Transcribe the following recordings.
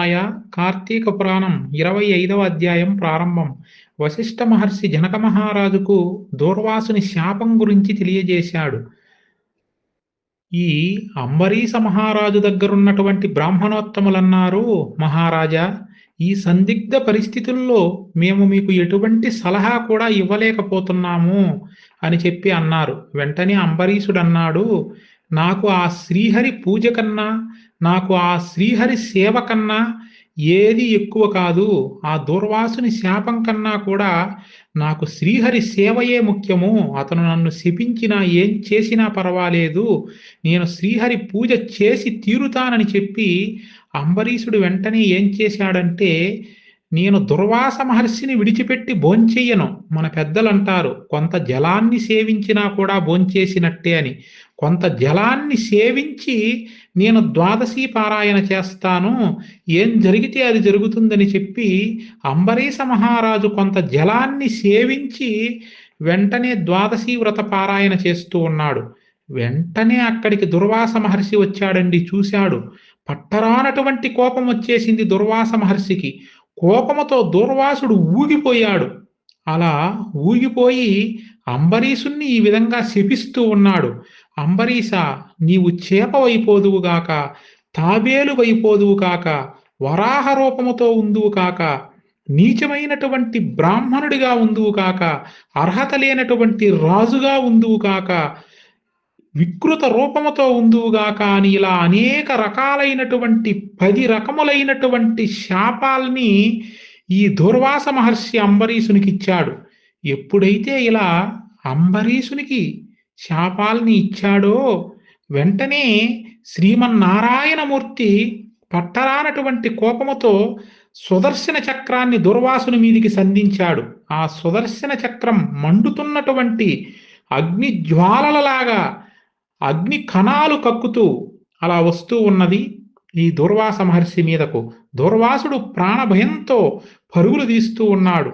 ఆయ కార్తీక పురాణం ఇరవై ఐదవ అధ్యాయం ప్రారంభం. వశిష్ఠ మహర్షి జనక మహారాజుకు దూర్వాసుని శాపం గురించి తెలియజేశాడు. ఈ అంబరీష మహారాజు దగ్గరున్నటువంటి బ్రాహ్మణోత్తములన్నారు మహారాజా ఈ సందిగ్ధ పరిస్థితుల్లో మేము మీకు ఎటువంటి సలహా కూడా ఇవ్వలేకపోతున్నాము అని చెప్పి అన్నారు. వెంటనే అంబరీషుడు అన్నాడు నాకు ఆ శ్రీహరి పూజ కన్నా నాకు ఆ శ్రీహరి సేవ కన్నా ఏది ఎక్కువ కాదు ఆ దూర్వాసుని శాపం కన్నా కూడా నాకు శ్రీహరి సేవయే ముఖ్యము. అతను నన్ను శపించినా ఏం చేసినా పర్వాలేదు. నేను శ్రీహరి పూజ చేసి తీరుతానని చెప్పి అంబరీషుడు వెంటనే ఏం చేశాడంటే నేను దుర్వాస మహర్షిని విడిచిపెట్టి భోంచెయ్యను మన పెద్దలు అంటారు కొంత జలాన్ని సేవించినా కూడా భోంచేసినట్టే అని. కొంత జలాన్ని సేవించి నేను ద్వాదశి పారాయణ చేస్తాను. ఏం జరిగితే అది జరుగుతుందని చెప్పి అంబరీష మహారాజు కొంత జలాన్ని సేవించి వెంటనే ద్వాదశి వ్రత పారాయణ చేస్తూ ఉన్నాడు. వెంటనే అక్కడికి దుర్వాస మహర్షి వచ్చాడండి చూశాడు. పట్టరానటువంటి కోపం వచ్చేసింది దుర్వాస మహర్షికి. కోపముతో దూర్వాసుడు ఊగిపోయాడు. అలా ఊగిపోయి అంబరీషుణ్ణి ఈ విధంగా శపిస్తూ ఉన్నాడు. అంబరీష నీవు చేపవైపోదువుగాక తాబేలు వైపోదువు కాక వరాహ రూపముతో ఉందువు కాక నీచమైనటువంటి బ్రాహ్మణుడిగా ఉందువు కాక అర్హత లేనటువంటి రాజుగా ఉందువు కాక వికృత రూపముతో ఉందువుగా కానీ ఇలా అనేక రకాలైనటువంటి పది రకములైనటువంటి శాపాల్ని ఈ దుర్వాస మహర్షి అంబరీషునికి ఇచ్చాడు. ఎప్పుడైతే ఇలా అంబరీషునికి శాపాల్ని ఇచ్చాడో వెంటనే శ్రీమన్నారాయణమూర్తి పట్టరానటువంటి కోపముతో సుదర్శన చక్రాన్ని దుర్వాసుని మీదికి సంధించాడు. ఆ సుదర్శన చక్రం మండుతున్నటువంటి అగ్నిజ్వాలలలాగా అగ్ని కణాలు కక్కుతూ అలా వస్తూ ఉన్నది ఈ దుర్వాస మహర్షి మీదకు. దుర్వాసుడు ప్రాణభయంతో పరుగులు తీస్తూ ఉన్నాడు.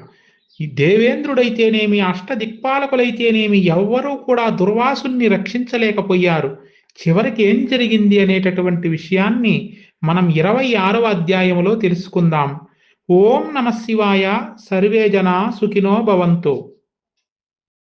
ఈ దేవేంద్రుడైతేనేమి అష్టదిక్పాలకులైతేనేమి ఎవ్వరూ కూడా దుర్వాసుని రక్షించలేకపోయారు. చివరికి ఏం జరిగింది అనేటటువంటి విషయాన్ని మనం ఇరవై ఆరవ అధ్యాయములో తెలుసుకుందాం. ఓం నమ శివాయ సర్వే జనా సుఖినో భవంతు.